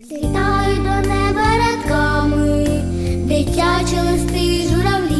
Злітають до неба рядками, дитячі листи журавлі.